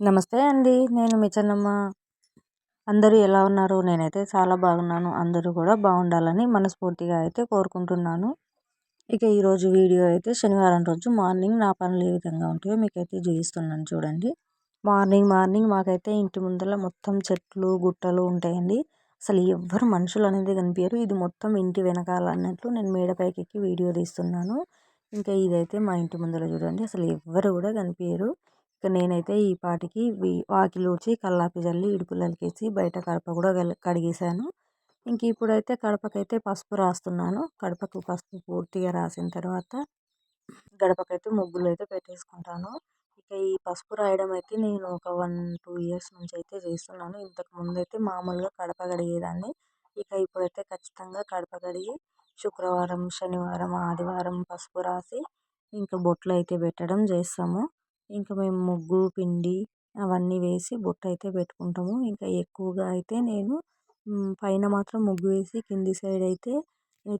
నమస్తే అండి. నేను మీ చెన్నమ్మ. అందరూ ఎలా ఉన్నారు? నేనైతే చాలా బాగున్నాను. అందరూ కూడా బాగుండాలని మనస్ఫూర్తిగా అయితే కోరుకుంటున్నాను. ఇక ఈరోజు వీడియో అయితే శనివారం రోజు మార్నింగ్ నా పనులు ఏ విధంగా ఉంటాయో మీకైతే చూపిస్తున్నాను చూడండి. మార్నింగ్ మార్నింగ్ మాకైతే ఇంటి ముందర మొత్తం చెట్లు గుట్టలు ఉంటాయండి. అసలు ఎవ్వరు మనుషులు అనేది కనిపించరు. ఇది మొత్తం ఇంటి వెనకాల అన్నట్లు నేను మేడపైకి ఎక్కి వీడియో తీస్తున్నాను. ఇంకా ఇదైతే మా ఇంటి ముందర చూడండి. అసలు ఎవ్వరు కూడా కనిపించరు. ఇక నేనైతే ఈ పాటికి వాకిలి ఊడ్చి కల్లాపి చల్లి ఇడుపులకేసి బయట కడప కూడా కడిగేసాను ఇంక ఇప్పుడైతే కడపకైతే పసుపు రాస్తున్నాను. కడపకు పసుపు పూర్తిగా రాసిన తర్వాత గడపకైతే ముగ్గులు అయితే పెట్టేసుకుంటాను. ఇక ఈ పసుపు రాయడం అయితే నేను ఒక వన్ టూ ఇయర్స్ నుంచి అయితే చేస్తున్నాను. ఇంతకు ముందు అయితే మామూలుగా కడప కడిగేదాన్ని ఇక ఇప్పుడైతే ఖచ్చితంగా కడప కడిగి శుక్రవారం శనివారం ఆదివారం పసుపు రాసి ఇంకా బొట్లు అయితే పెట్టడం చేస్తాము. ఇంకా మేము ముగ్గు పిండి అవన్నీ వేసి బొట్టు అయితే పెట్టుకుంటాము. ఇంకా ఎక్కువగా అయితే నేను పైన మాత్రం ముగ్గు వేసి కింది సైడ్ అయితే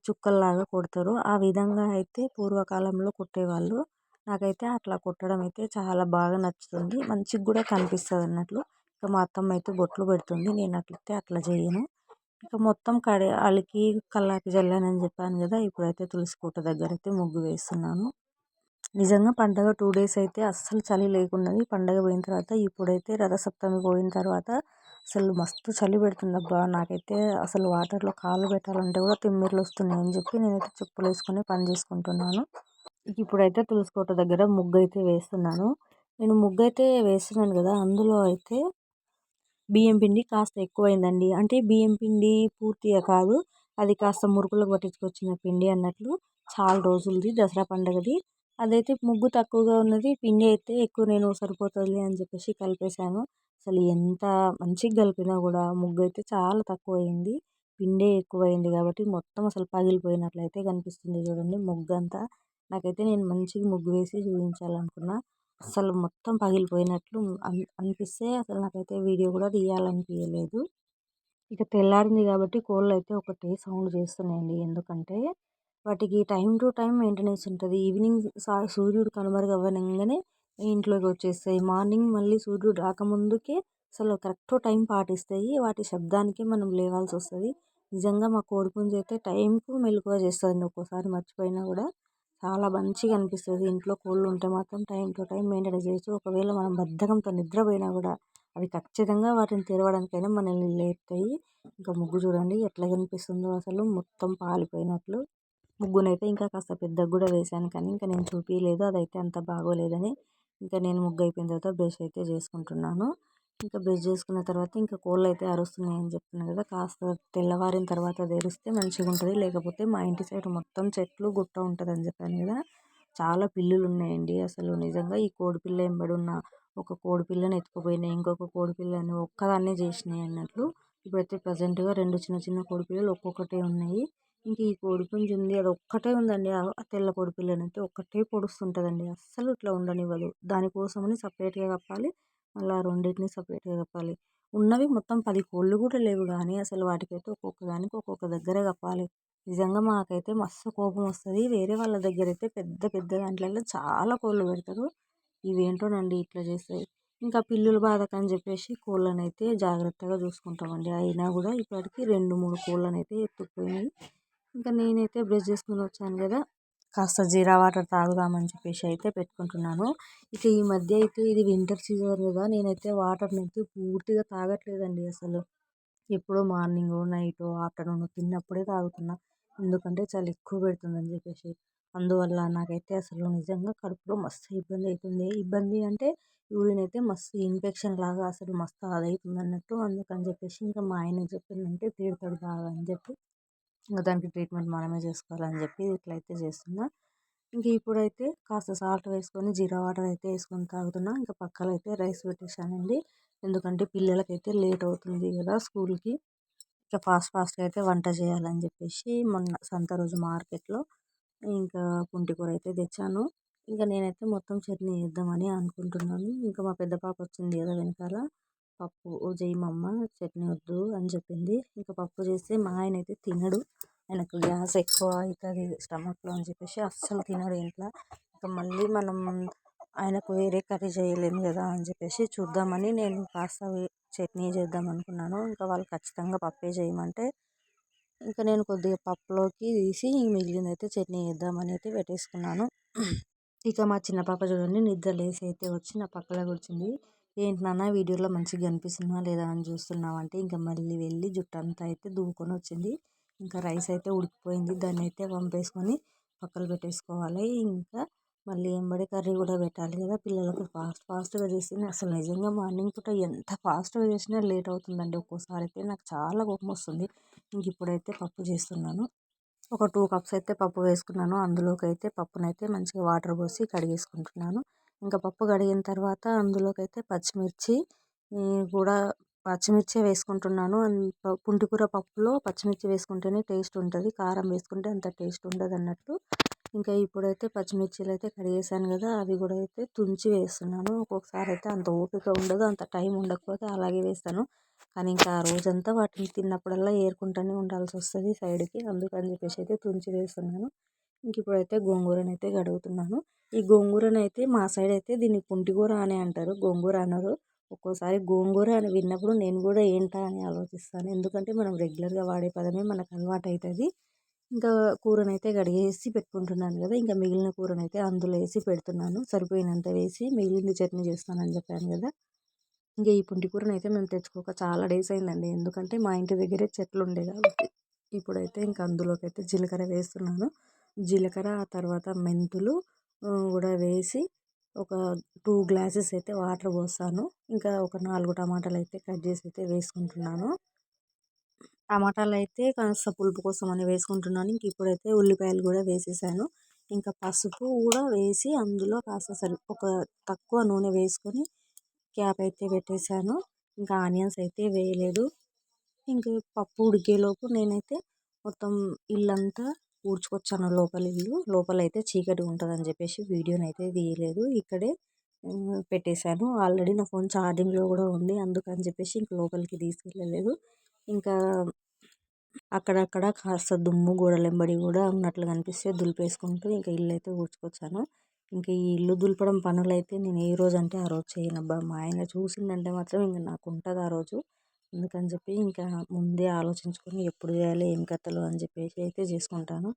చుక్కల్లాగా కొడతారు. ఆ విధంగా అయితే పూర్వకాలంలో కొట్టేవాళ్ళు. నాకైతే అట్లా కొట్టడం అయితే చాలా బాగా నచ్చుతుంది. మంచిగా కూడా కనిపిస్తుంది అన్నట్లు. ఇంకా మా అత్తమ్మ అయితే బొట్లు పెడుతుంది. నేను అట్లయితే అట్లా చేయను. ఇంకా మొత్తం కడి అలికి కల్లాపి చల్లానని చెప్పాను కదా ఇప్పుడైతే తులసి కోట దగ్గర అయితే ముగ్గు వేస్తున్నాను. నిజంగా పండగ టూ డేస్ అయితే అస్సలు చలి లేకున్నది. పండగ పోయిన తర్వాత ఇప్పుడైతే రథసప్తమి పోయిన తర్వాత అసలు మస్తు చలి పెడుతుంది. అబ్బా! నాకైతే అసలు వాటర్లో కాళ్ళు పెట్టాలంటే కూడా తిమ్మిర్లు వస్తున్నాయి అని చెప్పి నేనైతే చెప్పులు వేసుకొని పని చేసుకుంటున్నాను. ఇప్పుడైతే తులసికోట దగ్గర ముగ్గు అయితే వేస్తున్నాను. నేను ముగ్గు అయితే వేస్తున్నాను కదా! అందులో అయితే బియ్యం పిండి కాస్త ఎక్కువైందండి. అంటే బియ్యం పిండి పూర్తిగా కాదు అది కాస్త మురుకులకు పట్టించుకొచ్చిన పిండి అన్నట్లు చాలా రోజులది దసరా పండగది. అదైతే ముగ్గు తక్కువగా ఉన్నది పిండి అయితే ఎక్కువ నేను సరిపోతుంది అని చెప్పేసి కలిపేసాను అసలు ఎంత మంచిగా కలిపినా కూడా ముగ్గు అయితే చాలా తక్కువ అయింది పిండే ఎక్కువ అయింది కాబట్టి మొత్తం అసలు పగిలిపోయినట్లయితే కనిపిస్తుంది చూడండి ముగ్గు అంతా నాకైతే నేను మంచిగా ముగ్గు వేసి చూపించాలనుకున్నా అసలు మొత్తం పగిలిపోయినట్లు అనిపిస్తే అసలు నాకైతే వీడియో కూడా తీయాలనిపించలేదు ఇక తెల్లారింది కాబట్టి కోళ్ళు అయితే ఒకటే సౌండ్ చేస్తున్నాయండి ఎందుకంటే వాటికి టైం టు టైం మెయింటెనెన్స్ ఉంటుంది. ఈవినింగ్ సూర్యుడు కనుమరుగవ్వగానే ఇంట్లోకి వచ్చేస్తాయి. మార్నింగ్ మళ్ళీ సూర్యుడు రాకముందుకే అసలు కరెక్ట్ టైం పాటిస్తాయి. వాటి శబ్దానికే మనం లేవాల్సి వస్తుంది. నిజంగా మా కోడిపుంజు అయితే టైంకు మెలకువ చేస్తుంది ఒక్కోసారి మర్చిపోయినా కూడా చాలా మంచిగా అనిపిస్తుంది. ఇంట్లో కోళ్ళు ఉంటే మాత్రం టైం టు టైం మెయింటెనెన్స్ చేయొచ్చు ఒకవేళ మనం బద్ధకంతో నిద్రపోయినా కూడా అవి ఖచ్చితంగా వాటిని తెరవడానికైనా మనల్ని లేపుతాయి. ఇంకా ముగ్గు చూడండి ఎట్లా కనిపిస్తుందో అసలు మొత్తం పాలిపోయినట్లు. ముగ్గునైతే ఇంకా కాస్త పెద్దగా కూడా వేసాను కానీ ఇంకా నేను చూపించలేదు అదైతే అంత బాగోలేదని ఇంకా నేను ముగ్గు అయిపోయిన తర్వాత బ్రష్ అయితే చేసుకుంటున్నాను. ఇంకా బ్రష్ చేసుకున్న తర్వాత ఇంకా కోళ్ళు అయితే అరుస్తున్నాయి అని చెప్తున్నాను కదా కాస్త తెల్లవారిన తర్వాత తెరిస్తే మంచిగా ఉంటుంది. లేకపోతే మా ఇంటి సైడ్ మొత్తం చెట్లు గుట్ట ఉంటుంది అని చెప్పాను కదా చాలా పిల్లులు ఉన్నాయండి అసలు నిజంగా ఈ కోడి పిల్ల ఎంబడి ఉన్న ఒక కోడి పిల్లని ఎత్తుకుపోయినాయి ఇంకొక కోడి పిల్లని ఒక్కదాన్నే చేసినాయి అన్నట్లు ఇప్పుడైతే ప్రజెంట్గా రెండు చిన్న చిన్న కోడి పిల్లలు ఒక్కొక్కటే ఉన్నాయి. ఇంక ఈ కోడిపుంజు ఉంది అది ఒక్కటే ఉందండి. ఆ తెల్ల కోడి అయితే ఒక్కటే పొడుస్తుంటుందండి. అస్సలు ఇట్లా ఉండనివ్వదు. దానికోసమని సపరేట్గా కప్పాలి. మళ్ళీ రెండింటిని సపరేట్గా కప్పాలి. ఉన్నవి మొత్తం పది కోళ్ళు కూడా లేవు కానీ అసలు వాటికైతే ఒక్కొక్క దానికి ఒక్కొక్క దగ్గర కప్పాలి. నిజంగా మాకైతే మస్తు కోపం వస్తుంది. వేరే వాళ్ళ దగ్గర అయితే పెద్ద పెద్ద దాంట్లో చాలా కోళ్ళు పెడతారు. ఇవేంటోనండి ఇట్లా చేస్తాయి ఇంకా పిల్లులు బాధకని చెప్పేసి కోళ్ళనైతే అయితే జాగ్రత్తగా చూసుకుంటామండి. అయినా కూడా ఇప్పటికీ రెండు మూడు కోళ్ళనైతే అయితే ఎత్తుకుపోయినాయి. ఇంకా నేనైతే బ్రష్ చేసుకుని వచ్చాను కదా. కాస్త జీరా వాటర్ తాగుదామని చెప్పేసి అయితే పెట్టుకుంటున్నాను. ఇక ఈ మధ్య అయితే ఇది వింటర్ సీజన్ కదా. నేనైతే వాటర్ని అయితే పూర్తిగా తాగట్లేదండి అసలు. ఎప్పుడో మార్నింగ్ నైట్ ఆఫ్టర్నూన్ తిన్నప్పుడే తాగుతున్నా. ఎందుకంటే చాలా ఎక్కువ పెడుతుందని చెప్పేసి. అందువల్ల నాకైతే అసలు నిజంగా కడుపులో మస్తు ఇబ్బంది అవుతుంది ఇబ్బంది అంటే యూరిన్ అయితే మస్తు ఇన్ఫెక్షన్ లాగా అసలు మస్తు అదవుతుంది అన్నట్టు అందుకని చెప్పేసి ఇంకా మా ఆయనకి చెప్పిందంటే తీరుతాడు బాగా అని చెప్పి. ఇంకా దానికి ట్రీట్మెంట్ మనమే చేసుకోవాలని చెప్పి ఇట్లయితే చేస్తున్నా. ఇంక ఇప్పుడైతే కాస్త సాల్ట్ వేసుకొని జీరా వాటర్ అయితే వేసుకొని తాగుతున్నా. ఇంకా పక్కన అయితే రైస్ పెట్టేశానండి. ఎందుకంటే పిల్లలకైతే లేట్ అవుతుంది కదా స్కూల్కి. ఇంకా ఫాస్ట్ ఫాస్ట్గా అయితే వంట చేయాలని చెప్పేసి మొన్న సంత రోజు మార్కెట్లో ఇంకా పుంటికూర అయితే తెచ్చాను. ఇంకా నేనైతే మొత్తం చట్నీ వేద్దామని అనుకుంటున్నాను. ఇంకా మా పెద్ద పాప వచ్చింది కదా వెనకాల. పప్పు చేయమమ్మ చట్నీ వద్దు అని చెప్పింది. ఇంకా పప్పు చేస్తే మా ఆయన అయితే తినడు. ఆయనకు గ్యాస్ ఎక్కువ అవుతుంది స్టమక్లో అని చెప్పేసి అస్సలు తినడు ఇంట్లో. ఇంకా మళ్ళీ మనం ఆయనకు వేరే కర్రీ చేయలేము కదా అని చెప్పేసి చూద్దామని నేను కాస్త చట్నీ చేద్దాం అనుకున్నాను. ఇంకా వాళ్ళు ఖచ్చితంగా పప్పే చేయమంటే ఇంకా నేను కొద్దిగా పప్పులోకి తీసి మిగిలింది అయితే చట్నీ చేద్దామని అయితే పెట్టేసుకున్నాను. ఇక మా చిన్న పాప చూడండి నిద్ర లేసి అయితే వచ్చి నా పక్కలో కూర్చుంది. ఏంటి నాన్న వీడియోలో మంచిగా కనిపిస్తున్నా లేదా అని చూస్తున్నావు అంటే ఇంకా మళ్ళీ వెళ్ళి జుట్టు అంతా అయితే దువ్వుకొని వచ్చింది. ఇంకా రైస్ అయితే ఉడికిపోయింది. దాన్ని అయితే వంపేసుకొని పక్కన పెట్టేసుకోవాలి. ఇంకా మళ్ళీ ఎంబడి కర్రీ కూడా పెట్టాలి కదా పిల్లలకు. ఫాస్ట్ ఫాస్ట్గా చేసి అసలు నిజంగా మార్నింగ్ పూట ఎంత ఫాస్ట్గా చేసినా లేట్ అవుతుందండి. ఒక్కోసారి అయితే నాకు చాలా కోపం వస్తుంది. ఇంక ఇప్పుడైతే పప్పు చేస్తున్నాను. ఒక టూ కప్స్ అయితే పప్పు వేసుకున్నాను. అందులోకి అయితే పప్పునైతే మంచిగా వాటర్ పోసి కడిగేసుకుంటున్నాను. ఇంకా పప్పు కడిగిన తర్వాత అందులోకి అయితే పచ్చిమిర్చి కూడా పచ్చిమిర్చి వేసుకుంటున్నాను. పుంటికూర పప్పులో పచ్చిమిర్చి వేసుకుంటేనే టేస్ట్ ఉంటుంది. కారం వేసుకుంటే అంత టేస్ట్ ఉండదు అన్నట్టు ఇంకా ఇప్పుడైతే పచ్చిమిర్చిలు అయితే కడిగేసాను కదా అవి కూడా అయితే తుంచి వేస్తున్నాను. ఒక్కొక్కసారి అయితే అంత ఓపిక ఉండదు అంత టైం ఉండకపోతే అలాగే వేస్తాను. కానీ ఇంకా ఆ రోజంతా వాటిని తిన్నప్పుడల్లా ఏరుకుంటూనే ఉండాల్సి వస్తుంది సైడ్కి. అందుకని చెప్పేసి అయితే తుంచి వేస్తున్నాను. ఇంక ఇప్పుడైతే గోంగూరను అయితే కడుగుతున్నాను ఈ గోంగూరను అయితే మా సైడ్ అయితే దీన్ని పుంటికూర అని అంటారు. గోంగూర అనరు ఒక్కోసారి గోంగూర అని విన్నప్పుడు నేను కూడా ఏంటా అని ఆలోచిస్తాను. ఎందుకంటే మనం రెగ్యులర్గా వాడే పదమే మనకు అలవాటు అవుతుంది ఇంకా కూరనైతే కడిగేసి పెట్టుకుంటున్నాను కదా ఇంకా మిగిలిన కూరనైతే అందులో వేసి పెడుతున్నాను. సరిపోయినంత వేసి మిగిలింది చట్నీ చేస్తానని చెప్పాను కదా. ఇంకా ఈ పుంటి కూరను అయితే మేము తెచ్చుకోక చాలా డేస్ అయిందండి. ఎందుకంటే మా ఇంటి దగ్గరే చెట్లు ఉండే కాబట్టి ఇప్పుడైతే ఇంకా అందులోకి అయితే జీలకర్ర వేస్తున్నాను. జీలకర్ర ఆ తర్వాత మెంతులు కూడా వేసి ఒక టూ గ్లాసెస్ అయితే వాటర్ పోస్తాను. ఇంకా ఒక నాలుగు టమాటాలు అయితే కట్ చేసి అయితే వేసుకుంటున్నాను. టమాటాలు అయితే కాస్త పులుపు కోసం అని వేసుకుంటున్నాను. ఇంక ఇప్పుడైతే ఉల్లిపాయలు కూడా వేసేసాను. ఇంకా పసుపు కూడా వేసి అందులో కాస్త సరి ఒక తక్కువ నూనె వేసుకొని క్యాప్ అయితే పెట్టేశాను. ఇంకా ఆనియన్స్ అయితే వేయలేదు. ఇంకా పప్పు ఉడికేలోపు నేనైతే మొత్తం ఇల్లంతా ఊడ్చుకొచ్చాను లోపల ఇల్లు. లోపల అయితే చీకటి ఉంటుందని చెప్పేసి వీడియోని అయితే తీయలేదు. ఇక్కడే పెట్టేశాను. ఆల్రెడీ నా ఫోన్ ఛార్జింగ్లో కూడా ఉంది. అందుకని చెప్పేసి ఇంక లోపలికి తీసుకెళ్ళలేదు. ఇంకా అక్కడక్కడ కాస్త దుమ్ము గోడలెంబడి కూడా ఉన్నట్లు కనిపిస్తే దులిపేసుకుంటూ ఇంకా ఇల్లు అయితే ఊడ్చుకొచ్చాను. ఇంకా ఈ ఇల్లు దులపడం పనులు అయితే నేను ఏ రోజు అంటే ఆ రోజు చేయనబ్బా మా ఆయన చూసిందంటే మాత్రం ఇంకా నాకు ఉంటుంది ఆ రోజు. అందుకని చెప్పి ఇంకా ముందే ఆలోచించుకొని ఎప్పుడు చేయాలి ఏం కథలు అని చెప్పేసి అయితే చేసుకుంటాను.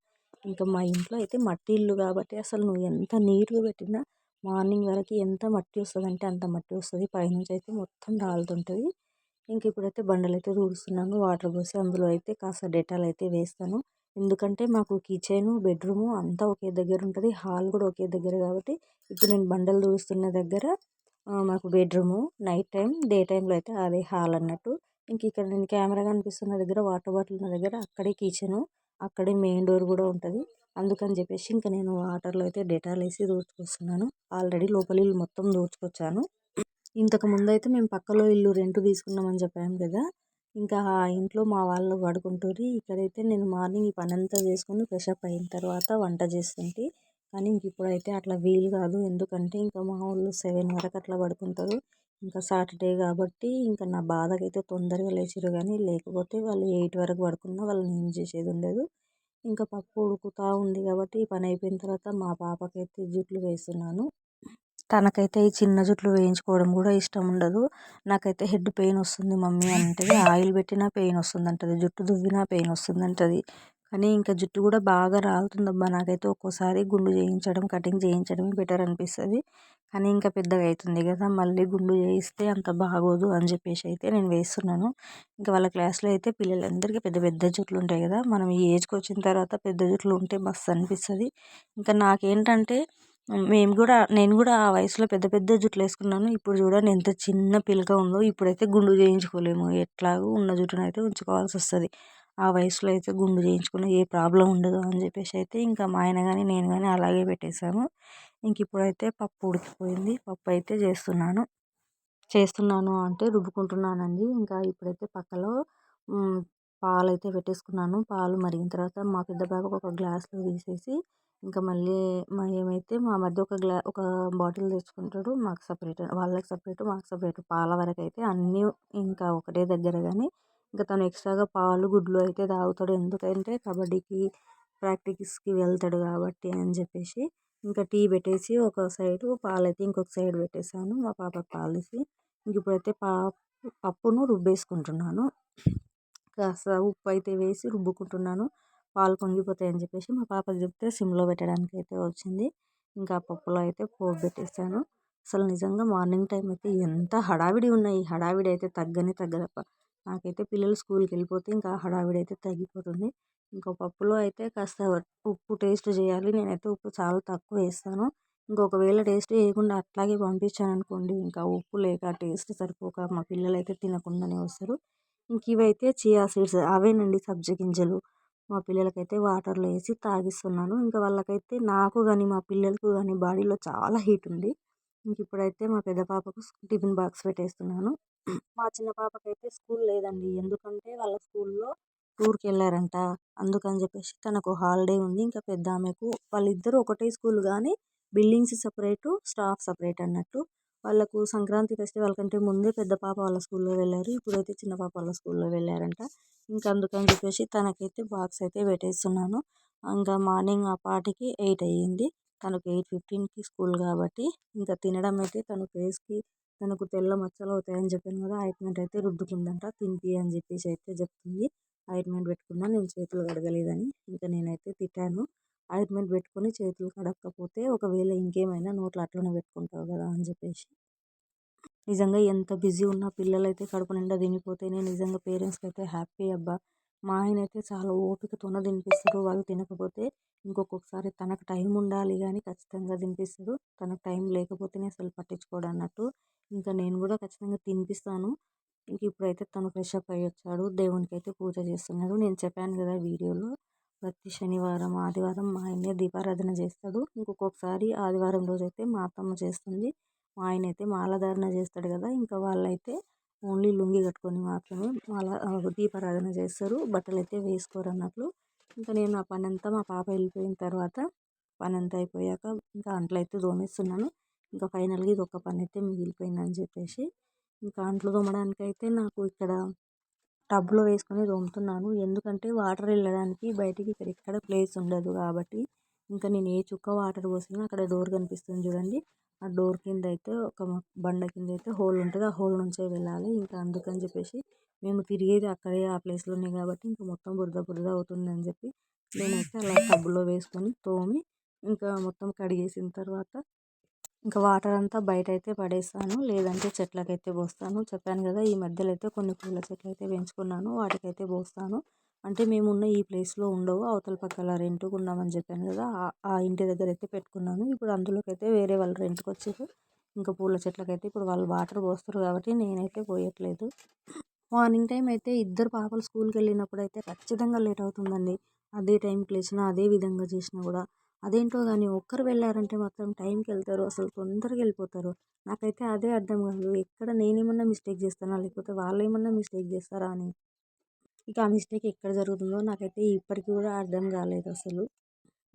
ఇంకా మా ఇంట్లో అయితే మట్టి ఇల్లు కాబట్టి అసలు నువ్వు ఎంత నీట్గా పెట్టినా మార్నింగ్ వరకు ఎంత మట్టి వస్తుంది అంటే అంత మట్టి వస్తుంది. పైనుంచి అయితే మొత్తం రాలుతుంటుంది. ఇంక ఇప్పుడైతే బండలు అయితే తుడుస్తున్నాను వాటర్ పోసి అందులో అయితే కాస్త డెటాల్ అయితే వేస్తాను. ఎందుకంటే మాకు కిచెన్ బెడ్రూమ్ అంతా ఒకే దగ్గర ఉంటుంది. హాల్ కూడా ఒకే దగ్గర కాబట్టి ఇప్పుడు నేను బండలు తుడుస్తున్న దగ్గర మాకు బెడ్రూము నైట్ టైం డే టైంలో అయితే అదే హాల్ అన్నట్టు. ఇంక ఇక్కడ నేను కెమెరా కనిపిస్తున్న దగ్గర వాటర్ బాటిల్ ఉన్న దగ్గర అక్కడే కిచెను అక్కడే మెయిన్ డోర్ కూడా ఉంటుంది. అందుకని చెప్పేసి ఇంకా నేను వాటర్లో అయితే డెటాల్ వేసి దూడ్చుకొస్తున్నాను ఆల్రెడీ లోపల ఇల్లు మొత్తం దూడ్చుకొచ్చాను ఇంతకు ముందు అయితే మేము పక్కలో ఇల్లు రెంట్ తీసుకున్నామని చెప్పాము కదా. ఇంకా ఆ ఇంట్లో మా వాళ్ళు పడుకుంటారు ఇక్కడైతే నేను మార్నింగ్ ఈ పని అంతా చేసుకుని ఫ్రెష్ అప్ అయిన తర్వాత వంట చేస్తుంటే. కానీ ఇంక ఇప్పుడైతే అట్లా వీలు కాదు. ఎందుకంటే ఇంకా మా వాళ్ళు సెవెన్ వరకు అట్లా పడుకుంటారు. ఇంకా సాటర్డే కాబట్టి ఇంకా నా బాధకైతే తొందరగా లేచిరు కానీ లేకపోతే వాళ్ళు ఎయిట్ వరకు పడుకున్నా వాళ్ళని ఏం చేసేది ఉండదు. ఇంకా పప్పు ఉడుకుతూ ఉంది కాబట్టి ఈ పని అయిపోయిన తర్వాత మా పాపకైతే జుట్లు వేస్తున్నాను. తనకైతే ఈ చిన్న జుట్లు వేయించుకోవడం కూడా ఇష్టం ఉండదు. నాకైతే హెడ్ పెయిన్ వస్తుంది మమ్మీ అంటే ఆయిల్ పెట్టినా పెయిన్ వస్తుంది అంటది జుట్టు దువ్వినా పెయిన్ వస్తుంది అంటది కానీ ఇంకా జుట్టు కూడా బాగా రాలుతుందబ్బా. నాకైతే ఒక్కోసారి గుండు చేయించడం కటింగ్ చేయించడం బెటర్ అనిపిస్తుంది. కానీ ఇంకా పెద్దగా అవుతుంది కదా మళ్ళీ గుండు చేయిస్తే అంత బాగోదు అని చెప్పేసి అయితే నేను వేస్తున్నాను. ఇంకా వాళ్ళ క్లాస్లో అయితే పిల్లలందరికీ పెద్ద పెద్ద జుట్లు ఉంటాయి కదా మనం ఈ ఏజ్కి వచ్చిన తర్వాత పెద్ద జుట్లు ఉంటే మస్తు అనిపిస్తుంది. ఇంకా నాకేంటంటే మేము కూడా నేను కూడా ఆ వయసులో పెద్ద పెద్ద జుట్లు వేసుకున్నాను. ఇప్పుడు చూడండి ఎంత చిన్న పిలక ఉందో ఇప్పుడైతే గుండు చేయించుకోలేము. ఎట్లాగో ఉన్న జుట్టును అయితే ఉంచుకోవాల్సి వస్తుంది. ఆ వయసులో అయితే గుండు చేయించుకున్న ఏ ప్రాబ్లం ఉండదు అని చెప్పేసి అయితే ఇంకా మా ఆయన కానీ నేను కానీ అలాగే పెట్టేసాము ఇంక ఇప్పుడైతే పప్పు ఉడికిపోయింది. పప్పు అయితే చేస్తున్నాను. చేస్తున్నాను అంటే రుబ్బుకుంటున్నానండి. ఇంకా ఇప్పుడైతే పక్కలో పాలు అయితే పెట్టేసుకున్నాను. పాలు మరిగిన తర్వాత మా పెద్ద బాబుకు ఒక గ్లాస్లో తీసేసి ఇంకా మళ్ళీ మా ఏమైతే మా మధ్య ఒక గ్లా ఒక బాటిల్ తెచ్చుకుంటాడు మాకు సపరేట్ వాళ్ళకి సపరేట్ మాకు సపరేట్ పాల వరకు అయితే అన్నీ ఇంకా ఒకటే దగ్గర కానీ ఇంకా తను ఎక్స్ట్రాగా పాలు గుడ్లు అయితే తాగుతాడు. ఎందుకంటే కబడ్డీకి ప్రాక్టీస్కి వెళ్తాడు కాబట్టి అని చెప్పేసి ఇంకా టీ పెట్టేసి ఒక సైడు పాలైతే ఇంకొక సైడ్ పెట్టేసాను మా పాపకు ఇచ్చి ఇంక ఇప్పుడైతే పా పప్పును రుబ్బేసుకుంటున్నాను. కాస్త ఉప్పు అయితే వేసి రుబ్బుకుంటున్నాను. పాలు పొంగిపోతాయని చెప్పేసి మా పాప చెప్తే సిమ్లో పెట్టడానికి అయితే వచ్చింది. ఇంకా పప్పులో అయితే పోపు పెట్టేసాను అసలు నిజంగా మార్నింగ్ టైం అయితే ఎంత హడావిడి ఉన్నాయి. హడావిడి అయితే తగ్గని తగ్గదప్ప. నాకైతే పిల్లలు స్కూల్కి వెళ్ళిపోతే ఇంకా హడావిడి అయితే తగ్గిపోతుంది. ఇంకో పప్పులో అయితే కాస్త ఉప్పు టేస్ట్ చేయాలి. నేనైతే ఉప్పు చాలా తక్కువ వేస్తాను. ఇంకొకవేళ టేస్ట్ వేయకుండా అట్లాగే పంపించాను అనుకోండి ఇంకా ఉప్పు లేక టేస్ట్ సరిపోక మా పిల్లలు అయితే తినకుండానే వస్తారు. ఇంక ఇవైతే చియా సీడ్స్ అవేనండి సబ్జీ గింజలు. మా పిల్లలకైతే వాటర్లో వేసి తాగిస్తున్నాను. ఇంకా వాళ్ళకైతే నాకు కానీ మా పిల్లలకు కానీ బాడీలో చాలా హీట్ ఉంది. ఇంక ఇప్పుడైతే మా పెద్ద పాపకు టిఫిన్ బాక్స్ పెట్టేస్తున్నాను. మా చిన్న పాపకైతే స్కూల్ లేదండి. ఎందుకంటే వాళ్ళ స్కూల్లో టూర్కి వెళ్ళారంట అందుకని చెప్పేసి తనకు హాలిడే ఉంది. ఇంకా పెద్ద ఆమెకు వాళ్ళిద్దరూ ఒకటే స్కూల్ కానీ బిల్డింగ్స్ సపరేటు స్టాఫ్ సపరేట్ అన్నట్టు. వాళ్ళకు సంక్రాంతి ఫెస్టివల్ కంటే ముందే పెద్ద పాప వాళ్ళ స్కూల్లో వెళ్ళారు. ఇప్పుడైతే చిన్న పాప వాళ్ళ స్కూల్లో వెళ్ళారంట. ఇంకా అందుకని చెప్పేసి తనకైతే బాక్స్ అయితే పెట్టేస్తున్నాను. ఇంకా మార్నింగ్ ఆ పాటికి ఎయిట్ అయ్యింది. తనకు ఎయిట్ ఫిఫ్టీన్కి స్కూల్ కాబట్టి ఇంకా తినడం అయితే తన ఫేస్కి తనకు తెల్ల మచ్చలు అవుతాయని చెప్పాను కదా ఆయింట్మెంట్ అయితే రుద్దుకుందంట తినిపి అని చెప్పేసి అయితే చెప్తుంది. ఆయింట్మెంట్ పెట్టుకున్నా నేను చేతులు కడగలేదని ఇంకా నేనైతే తిట్టాను. ఆయింట్మెంట్ పెట్టుకొని చేతులు కడగకపోతే ఒకవేళ ఇంకేమైనా నోట్లో అట్లనే పెట్టుకుంటావు కదా అని చెప్పేసి. నిజంగా ఎంత బిజీ ఉన్నా పిల్లలైతే కడుపు నిండా తినిపోతే నేను నిజంగా పేరెంట్స్కి అయితే హ్యాపీ అబ్బా. మా ఆయన అయితే చాలా ఓపికతోనే తినిపిస్తారు వాళ్ళు తినకపోతే ఇంకొకసారి తనకు టైం ఉండాలి కానీ ఖచ్చితంగా తినిపిస్తారు తనకు టైం లేకపోతేనే అసలు పట్టించుకోడు అన్నట్టు. ఇంకా నేను కూడా ఖచ్చితంగా తినిపిస్తాను. ఇంక ఇప్పుడైతే తను ఫ్రెష్ అప్ అయ్యి వచ్చాడు. దేవునికి అయితే పూజ చేస్తున్నాడు. నేను చెప్పాను కదా వీడియోలో ప్రతి శనివారం ఆదివారం మా ఆయనే దీపారాధన చేస్తాడు. ఇంకొకసారి ఆదివారం రోజు అయితే మా అత్తమ్మ చేస్తుంది. మా ఆయన అయితే మాలధారణ చేస్తాడు కదా. ఇంకా వాళ్ళైతే ఓన్లీ లుంగి కట్టుకొని మాత్రమే అలా దీపారాధన చేస్తారు. బట్టలు అయితే వేసుకోరు అన్నట్లు. ఇంకా నేను ఆ పని అంతా మా పాప వెళ్ళిపోయిన తర్వాత పని అంతా అయిపోయాక ఇంకా అంట్లు అయితే తోమేస్తున్నాను ఇంకా ఫైనల్గా ఇది ఒక పని అయితే మిగిలిపోయిందని చెప్పేసి ఇంకా అంట్లు తోమడానికి అయితే నాకు ఇక్కడ టబ్లో వేసుకొని తోముతున్నాను ఎందుకంటే వాటర్ వెళ్ళడానికి బయటికి ఇక్కడ ఎక్కడ ప్లేస్ ఉండదు కాబట్టి ఇంకా నేను ఏ చుక్క వాటర్ పోసినా అక్కడ డోర్ కనిపిస్తుంది చూడండి. ఆ డోర్ కింద అయితే ఒక బండ కింద అయితే హోల్ ఉంటుంది. ఆ హోల్ నుంచే వెళ్ళాలి. ఇంకా అందుకని చెప్పేసి మేము తిరిగేది అక్కడే ఆ ప్లేస్లోనే కాబట్టి ఇంకా మొత్తం బురద బురద అవుతుందని చెప్పి నేనైతే అలా టబ్లో వేసుకొని తోమి ఇంకా మొత్తం కడిగేసిన తర్వాత ఇంకా వాటర్ అంతా బయట అయితే పడేస్తాను. లేదంటే చెట్లకైతే పోస్తాను. చెప్పాను కదా ఈ మధ్యలో అయితే కొన్ని పూల చెట్లు అయితే పెంచుకున్నాను. వాటికైతే పోస్తాను. అంటే మేము ఉన్న ఈ ప్లేస్లో ఉండవు. అవతల పక్కల రెంట్కి ఉన్నామని చెప్పాను కదా! ఆ ఇంటి దగ్గర అయితే పెట్టుకున్నాను. ఇప్పుడు అందులోకి అయితే వేరే వాళ్ళు రెంట్కి వచ్చారు. ఇంకా పూల చెట్లకైతే ఇప్పుడు వాళ్ళు వాటర్ పోస్తారు కాబట్టి నేనైతే పోయట్లేదు. మార్నింగ్ టైం అయితే ఇద్దరు పాపలు స్కూల్కి వెళ్ళినప్పుడు అయితే ఖచ్చితంగా లేట్ అవుతుందండి. అదే టైంకి లేచినా అదే విధంగా చేసినా కూడా. అదేంటో కానీ ఒక్కరు వెళ్ళారంటే మాత్రం టైంకి వెళ్తారు. అసలు తొందరగా వెళ్ళిపోతారు. నాకైతే అదే అర్థం కాదు. ఎక్కడ నేనేమన్నా మిస్టేక్ చేస్తానా? లేకపోతే వాళ్ళు ఏమన్నా మిస్టేక్ చేస్తారా అని. ఇక ఆ మిస్టేక్ ఎక్కడ జరుగుతుందో నాకైతే ఇప్పటికీ కూడా అర్థం కాలేదు అసలు.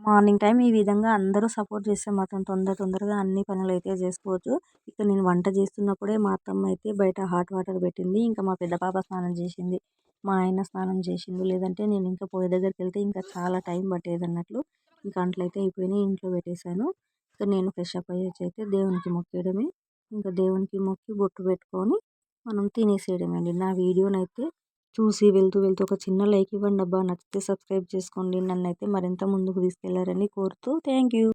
మార్నింగ్ టైం ఈ విధంగా అందరూ సపోర్ట్ చేస్తే మాత్రం తొందర తొందరగా అన్ని పనులు అయితే చేసుకోవచ్చు. ఇక నేను వంట చేస్తున్నప్పుడే మా అత్తమ్మ అయితే బయట హాట్ వాటర్ పెట్టింది. ఇంకా మా పెద్ద పాప స్నానం చేసింది. మా ఆయన స్నానం చేసింది లేదంటే నేను ఇంకా పోయే దగ్గరికి వెళ్తే ఇంకా చాలా టైం పట్టేది అన్నట్లు ఇంకా అంట్లయితే అయిపోయినాయి. ఇంట్లో పెట్టేశాను. ఇంకా నేను ఫ్రెష్ అప్ అయ్యేసి అయితే దేవునికి మొక్కేయడమే. ఇంకా దేవునికి మొక్కి బొట్టు పెట్టుకొని మనం తినేసేయడమే అండి. నా వీడియోనైతే చూసి వెళ్తూ వెళ్తూ ఒక చిన్న లైక్ ఇవ్వండి అబ్బా. నచ్చితే సబ్స్క్రైబ్ చేసుకోండి. నన్ను అయితే మరింత ముందుకు తీసుకెళ్ళారని కోరుతూ థ్యాంక్ యూ.